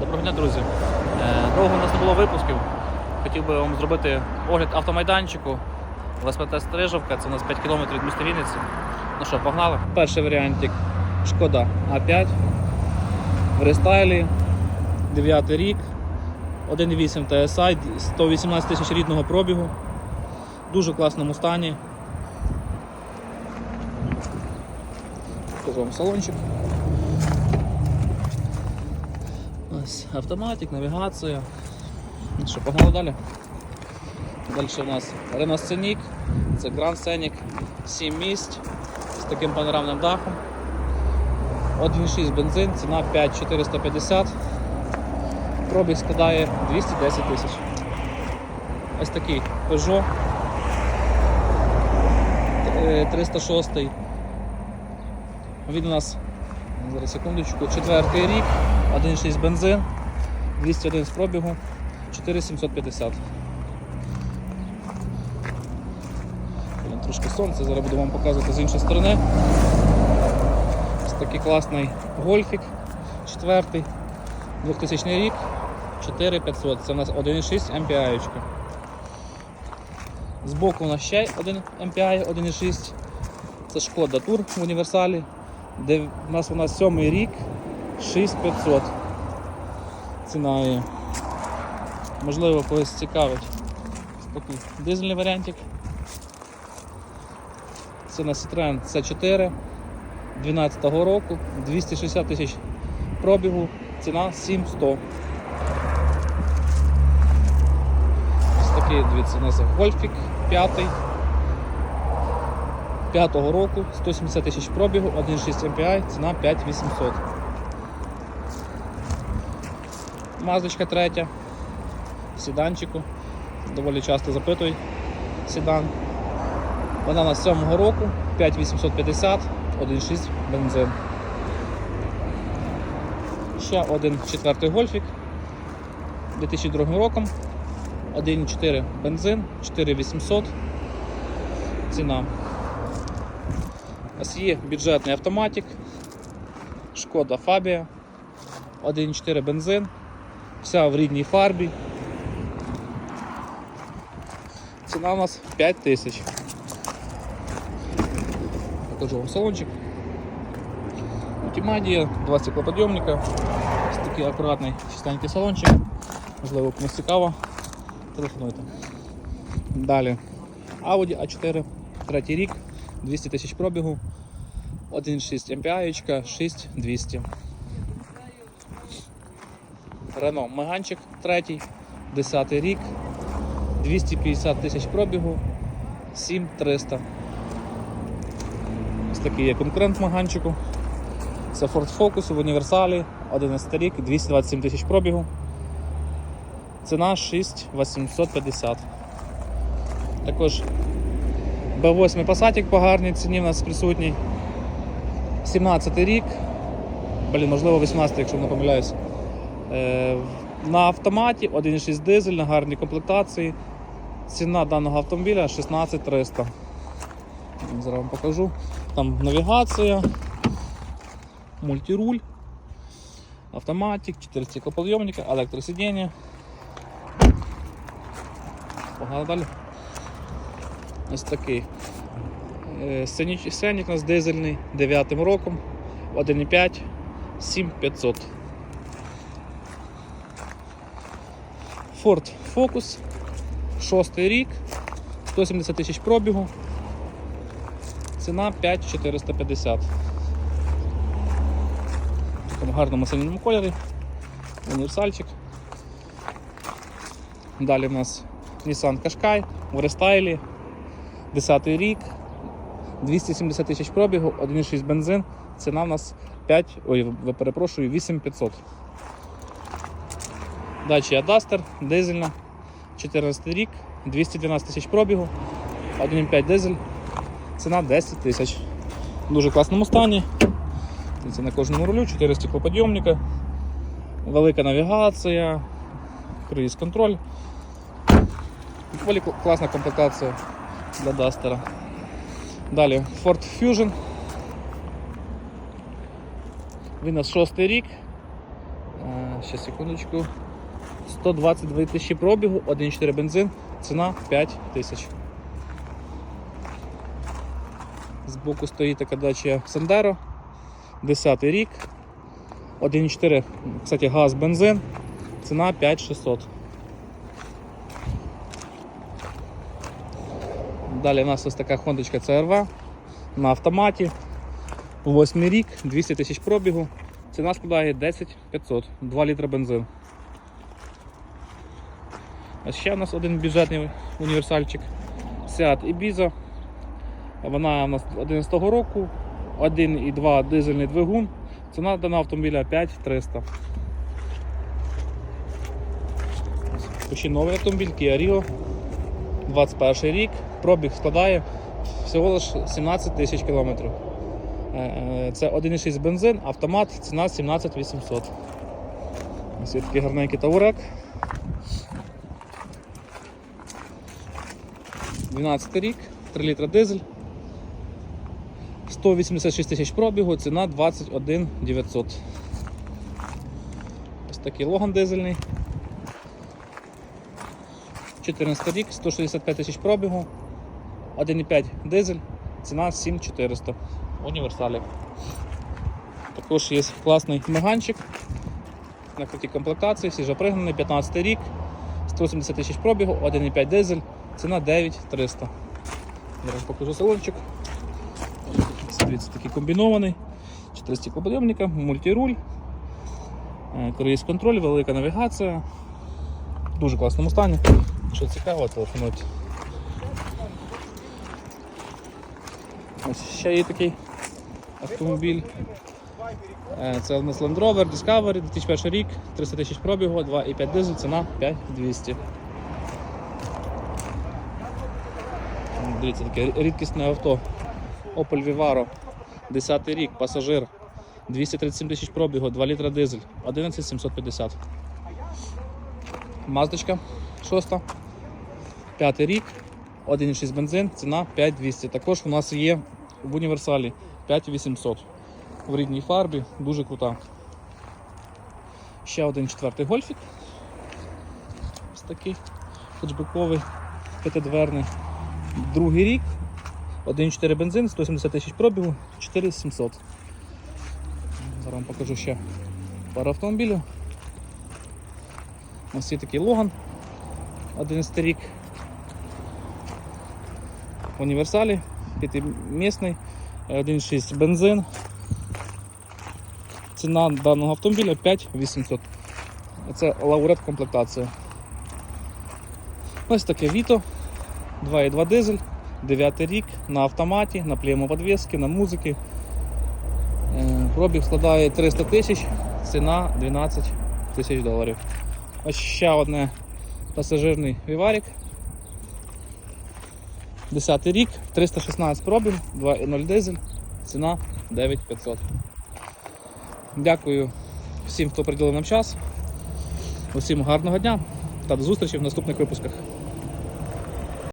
Доброго дня, друзі. Е, Довго у нас не було випусків. Хотів би вам зробити огляд автомайданчику. ЛСПТ Стрижовка, це у нас 5 км від міста Вінниці. Ну що, погнали? Перший варіантик Шкода А5 в рестайлі, 9 рік, 1.8 TSI, 118 тисяч рідного пробігу. В дуже класному стані. Покажу вам салончик. Ось автоматик, навігація. Ну що, погнали далі. Далі у нас Renault Scenic, це Grand Scenic 7 місць з таким панорамним дахом. 1,6 бензин, ціна 5450. Пробіг складає 210 тисяч. Ось такий Peugeot е, 306. Він у нас, зараз секундочку, четвертий рік, 1,6 бензин, 201 з пробігу, 4750. Блін, Трошки сонце, зараз буду вам показувати з іншої сторони. Ось такий класний гольфік, четвертий, 2000 рік, 4500. Це у нас 1,6 MPI. Збоку у нас ще один MPI 1,6. Це шкода Тур в універсалі, де у нас сьомий рік 6500. Ціна є. Можливо, когось цікавить. Такий дизельний варіантик. Це на Citroen C4 12 року, 260 тисяч пробігу, ціна 7100. Ось такий, дивіться, у нас гольфік 5 5-го року, 170 тисяч пробігу, 1,6 MPI, ціна 5800. Мазочка третя, седанчику. Доволі часто запитують седан. Вона у нас 7-го року, 5850, 1,6 бензин. Ще один четвертий гольфік 2002 роком, 1,4 бензин, 4800. Ціна. Ось є бюджетний автоматик, Шкода Фабія, 1,4 бензин, вся в рідній фарбі. Ціна у нас 5 тисяч. Покажу вам салончик. Мультимедія, два стеклоподйомника, ось такий акуратний чистенький салончик. Можливо, комусь цікаво. Телефонуйте. Далі. Audi A4, третій рік, 200 тисяч пробігу, 1,6 MPI, 6200. Renault Меганчик третій, 10 рік, 250 тисяч пробігу, 7300. Ось такий є конкурент Маганчику. Це Ford Focus в універсалі, 11 рік, 227 тисяч пробігу. Ціна 6850. Також B8 Passat по гарній ціні в нас присутній. 17 рік. Блін, можливо 18, якщо не помиляюсь. Е, на автоматі 1,6 дизель на гарній комплектації. Ціна даного автомобіля 16300. Зараз вам покажу. Там навігація, мультируль, автоматик, 4 стеклоподйомника, електросидіння. Погнали далі. Ось такий. Е, Сценік у нас дизельний 9 роком, 1,5, 7500. Ford Focus, 6 рік, 170 тисяч пробігу, ціна 5450. В такому гарному синьому кольорі, універсальчик. Далі в нас Nissan Qashqai в рестайлі, 10 рік, 270 тисяч пробігу, 1,6 бензин, ціна в нас 5, ой, перепрошую, 8500. Дача Duster, дизельна, 14 рік, 212 тисяч пробігу, 1,5 дизель, ціна 10 тисяч. В дуже класному стані. Це на кожному рулю, 4 стеклоподйомника, велика навігація, круїз контроль. Доволі класна комплектація для Дастера. Далі Ford Fusion. Він у нас шостий рік. Е, Ще секундочку. 122 тисячі пробігу, 1,4 бензин, ціна 5 тисяч. Збоку стоїть така дача Сандеро, 10 рік, 1,4, кстати, газ, бензин, ціна 5600. Далі у нас ось така хондочка CRV на автоматі. 8 рік, 200 тисяч пробігу. Ціна складає 10 500, 2 літра бензин. А ще у нас один бюджетний універсальчик Seat Ibiza. Вона у нас 11 року, 1,2 дизельний двигун. Ціна даного автомобіля 5300. Ось Ще новий автомобіль Kia Rio. 21 рік. Пробіг складає всього лише 17 тисяч кілометрів. Е, е, Це 1,6 бензин, автомат, ціна 17 800. Ось такий гарненький таурек. 12 рік, 3 літра дизель. 186 тисяч пробігу, ціна 21 900. Ось такий логан дизельний. 14 рік, 165 тисяч пробігу, 1,5 дизель, ціна 7400. Універсалі. Також є класний меганчик на крутій комплектації, свіжопригнаний, 15 рік, 170 тисяч пробігу, 1,5 дизель, ціна 9300. Зараз покажу салончик. Дивіться, такий комбінований. 4 стеклоподйомника, мультируль, е, круїз контроль, велика навігація. В дуже класному стані. Що цікаво, телефонуйте. Ось ще є такий автомобіль. Е, Це у нас Land Rover Discovery 2001 рік, 300 тисяч пробігу, 2,5 дизель, ціна 5200. Дивіться, таке рідкісне авто. Opel Vivaro, 10 рік, пасажир, 237 тисяч пробігу, 2 літра дизель, 11750. Маздочка 6. 5 рік, 1,6 бензин, ціна 5200. Також у нас є в універсалі 5800. В рідній фарбі, дуже крута. Ще один четвертий гольфік. Ось такий хетчбековий, п'ятидверний. Другий рік, 1,4 бензин, 170 тисяч пробігу, 4700. Зараз вам покажу ще пару автомобілів. Ось є такий Логан, 11 рік. В універсалі, п'ятимісний, 1,6 бензин. Ціна даного автомобіля 5800. Це лаурет комплектація. Ось таке Віто, 2,2 дизель, 9 рік, на автоматі, на пневмоподвески, на музики. Е, Пробіг складає 300 тисяч, ціна 12 тисяч доларів. Ось ще одне пасажирний віварік. 10 рік, 316 пробіг, 2,0 дизель, ціна 9500. Дякую всім, хто приділив нам час. Усім гарного дня та до зустрічі в наступних випусках.